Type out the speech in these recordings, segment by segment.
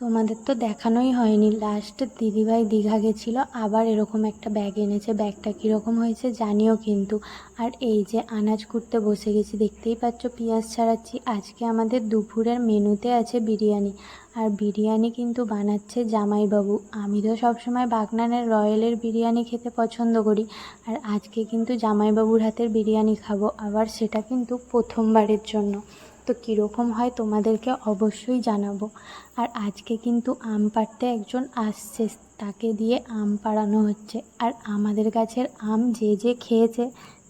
তোমাদের তো দেখানোই হয়নি। লাস্ট দিদিভাই দীঘা গেছিল, আবার এরকম একটা ব্যাগ এনেছে। ব্যাগটা কীরকম হয়েছে জানিও কিন্তু। আর এই যে আনাজ কুটতে বসে গেছি, দেখতেই পাচ্ছ পেঁয়াজ ছাড়াচ্ছি। আজকে আমাদের দুপুরের মেনুতে আছে বিরিয়ানি। আর বিরিয়ানি কিন্তু বানাচ্ছে জামাইবাবু। আমি তো সবসময় বাগনানের রয়্যালের বিরিয়ানি খেতে পছন্দ করি। আর আজকে কিন্তু জামাইবাবুর হাতের বিরিয়ানি খাব, আবার সেটা কিন্তু প্রথমবারের জন্য। তো কীরকম হয় তোমাদেরকে অবশ্যই জানাব। আর আজকে কিন্তু আম পাড়তে একজন আসছে, তাকে দিয়ে আম পাড়ানো হচ্ছে। আর আমাদের গাছের আম যে যে খেয়েছে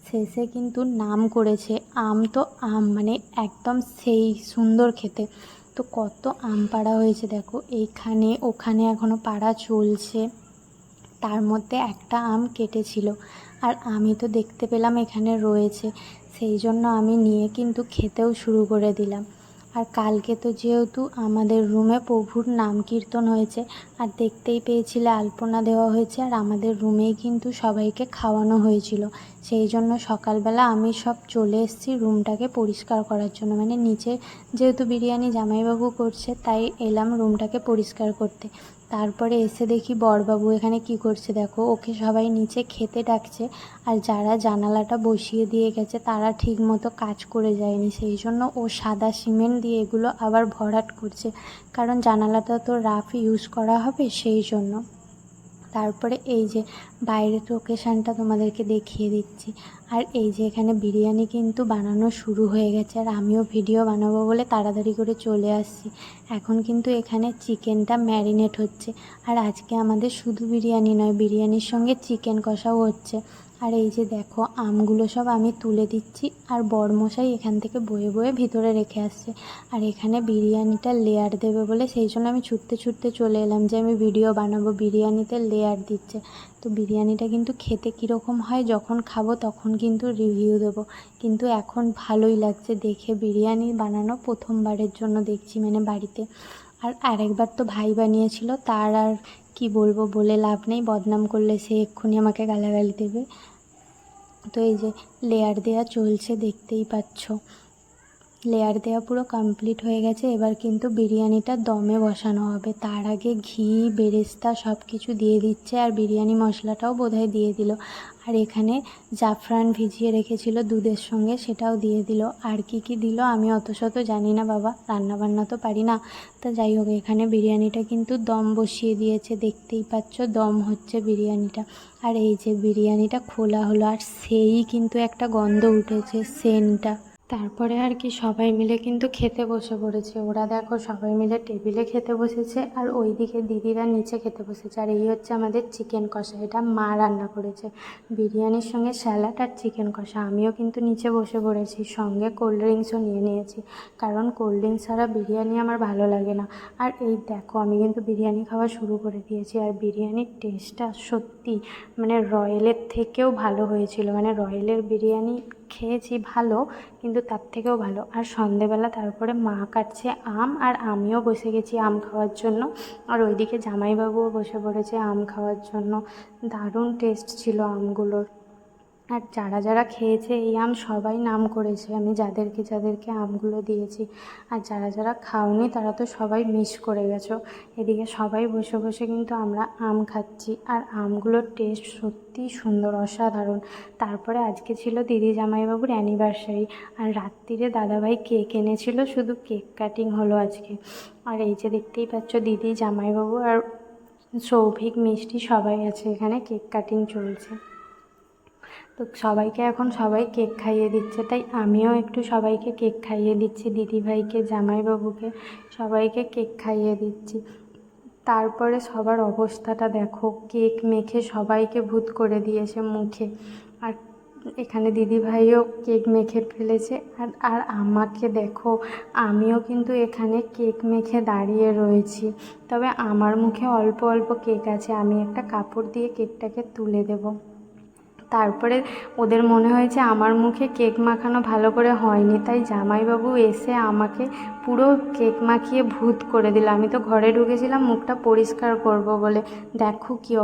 শেষে কিন্তু নাম করেছে আম তো আম মানে একদম সেই সুন্দর খেতে। তো কত আম পাড়া হয়েছে দেখো, এইখানে ওখানে এখনও পাড়া চলছে। তার মধ্যে একটা আম কেটেছিল। আর আমি তো দেখতে পেলাম এখানে রয়েছে। সেই জন্য আমি নিয়ে কিন্তু খেতেও শুরু করে দিলাম। আর কালকে তো যেহেতু আমাদের রুমে প্রভুর নাম কীর্তন হয়েছে আর দেখতেই পেয়েছিলে আলপনা দেওয়া হয়েছে আর আমাদের রুমেই কিন্তু সবাইকে খাওয়ানো হয়েছিল। সেই জন্য সকালবেলা আমি সব চলে এসেছি রুমটাকে পরিষ্কার করার জন্য। মানে নিচে যেহেতু বিরিয়ানি জামাইবাবু করছে, তাই এলাম রুমটাকে পরিষ্কার করতে। তারপরে এসে দেখি বরবাবু এখানে কি করছে দেখো। ওকে সবাই নিচে খেতে ডাকছে আর যারা জানালাটা বসিয়ে দিয়ে গেছে তারা ঠিক মতো কাজ করে যায়নি। সেই জন্য ও সাদা সিমেন্ট দিয়ে এগুলো আবার ভরাট করছে। কারণ জানালাটা তো রাফ ইউজ করা হবে সেই জন্য। তারপরে এই যে বাইরের লোকেশানটা তোমাদেরকে দেখিয়ে দিচ্ছি। আর এই যে এখানে বিরিয়ানি কিন্তু বানানো শুরু হয়ে গেছে আর আমিও ভিডিও বানাবো বলে তাড়াতাড়ি করে চলে আসছি। এখন কিন্তু এখানে চিকেনটা ম্যারিনেট হচ্ছে। আর আজকে আমাদের শুধু বিরিয়ানি নয়, বিরিয়ানির সঙ্গে চিকেন কষাও হচ্ছে। আর এই যে দেখো, আমগুলো সব আমি তুলে দিচ্ছি আর বরমশাই এখান থেকে বয়ে বয়ে ভিতরে রেখে আসছে। আর এখানে বিরিয়ানিটা লেয়ার দেবে বলে সেই জন্য আমি ছুটতে ছুটতে চলে এলাম যে আমি ভিডিও বানাবো। বিরিয়ানিতে লেয়ার দিচ্ছে। তো বিরিয়ানিটা কিন্তু খেতে কীরকম হয়, যখন খাব তখন কিন্তু রিভিউ দেবো। কিন্তু এখন ভালোই লাগছে দেখে বিরিয়ানি বানানো প্রথমবারের জন্য দেখছি মানে বাড়িতে। আর আরেকবার তো ভাই বানিয়েছিল, তার আর কি বলব বলে লাভ নেই, বদনাম করলে সে এক্ষুনি আমাকে গালাগালি দেবে। তো এই যে লেয়ার দেওয়া চলছে, দেখতেই পাচ্ছ। লেয়ার দেওয়া পুরো কমপ্লিট হয়ে গেছে। এবার কিন্তু বিরিয়ানিটা দমে বসানো হবে। তার আগে ঘি, বেরেস্তা সব কিছু দিয়ে দিচ্ছে আর বিরিয়ানি মশলাটাও বোধহয় দিয়ে দিল। আর এখানে জাফরান ভিজিয়ে রেখেছিল দুধের সঙ্গে, সেটাও দিয়ে দিল। আর কি কি দিল আমি অত শত জানি না বাবা, রান্নাবান্না তো পারি না। তা যাই হোক, এখানে বিরিয়ানিটা কিন্তু দম বসিয়ে দিয়েছে। দেখতেই পাচ্ছ দম হচ্ছে বিরিয়ানিটা। আর এই যে বিরিয়ানিটা খোলা হলো, আর সেই কিন্তু একটা গন্ধ উঠেছে, সেন্টটা। তারপরে আর কি সবাই মিলে কিন্তু খেতে বসে পড়েছে। ওরা দেখো সবাই মিলে টেবিলে খেতে বসেছে আর ওইদিকে দিদিরা নিচে খেতে বসেছে। আর এই হচ্ছে আমাদের চিকেন কষা। এটা মা রান্না করেছে। বিরিয়ানির সঙ্গে স্যালাড আর চিকেন কষা। আমিও কিন্তু নিচে বসে পড়েছি। সঙ্গে কোল্ড ড্রিঙ্কসও নিয়ে নিয়েছি। কারণ কোল্ড ড্রিঙ্কস ছাড়া বিরিয়ানি আমার ভালো লাগে না। আর এই দেখো আমি কিন্তু বিরিয়ানি খাওয়া শুরু করে দিয়েছি। আর বিরিয়ানির টেস্টটা সত্যি মানে রয়্যালের থেকেও ভালো হয়েছিল। মানে রয়্যালের বিরিয়ানি খেয়েছি ভালো, কিন্তু তার থেকেও ভালো। আর সন্ধেবেলা তারপরে মা কাটছে আম আর আমিও বসে গেছি আম খাওয়ার জন্য। আর ওইদিকে জামাইবাবুও বসে পড়েছে আম খাওয়ার জন্য। দারুণ টেস্ট ছিল আমগুলোর। আর যারা যারা খেয়েছে এই আম সবাই নাম করেছে। আমি যাদেরকে যাদেরকে আমগুলো দিয়েছি। আর যারা যারা খাওনি তারা তো সবাই মিস করে গেছো। এদিকে সবাই বসে বসে কিন্তু আমরা আম খাচ্ছি। আর আমগুলোর টেস্ট সত্যিই সুন্দর, অসাধারণ। তারপরে আজকে ছিল দিদি জামাইবাবুর অ্যানিভার্সারি আর রাত্রিরে দাদাভাই কেক এনেছিল, শুধু কেক কাটিং হলো আজকে। আর এই যে দেখতেই পাচ্ছ দিদি জামাইবাবু আর সৌভিক, মিষ্টি সবাই আছে এখানে। কেক কাটিং চলছে। তো সবাইকে এখন সবাই কেক খাইয়ে দিচ্ছে, তাই আমিও একটু সবাইকে কেক খাইয়ে দিচ্ছি, দিদিভাইকে, জামাইবাবুকে সবাইকে কেক খাইয়ে দিচ্ছি। তারপরে সবার অবস্থাটা দেখো, কেক মেখে সবাইকে ভূত করে দিয়েছে মুখে। আর এখানে দিদিভাইও কেক মেখে ফেলেছে, আর আর আমাকে দেখো, আমিও কিন্তু এখানে কেক মেখে দাঁড়িয়ে রয়েছি। তবে আমার মুখে অল্প অল্প কেক আছে, আমি একটা কাপড় দিয়ে কেকটাকে তুলে দেবো। তারপরে ওদের মনে হয়েছে আমার মুখে কেক মাখানো ভালো করে হয়নি, তাই জামাইবাবু এসে আমাকে পুরো কেক মাখিয়ে ভূত করে দিল। আমি তো ঘরে ঢুকেছিলাম, মুখটা পরিষ্কার করব বলে। দেখো কী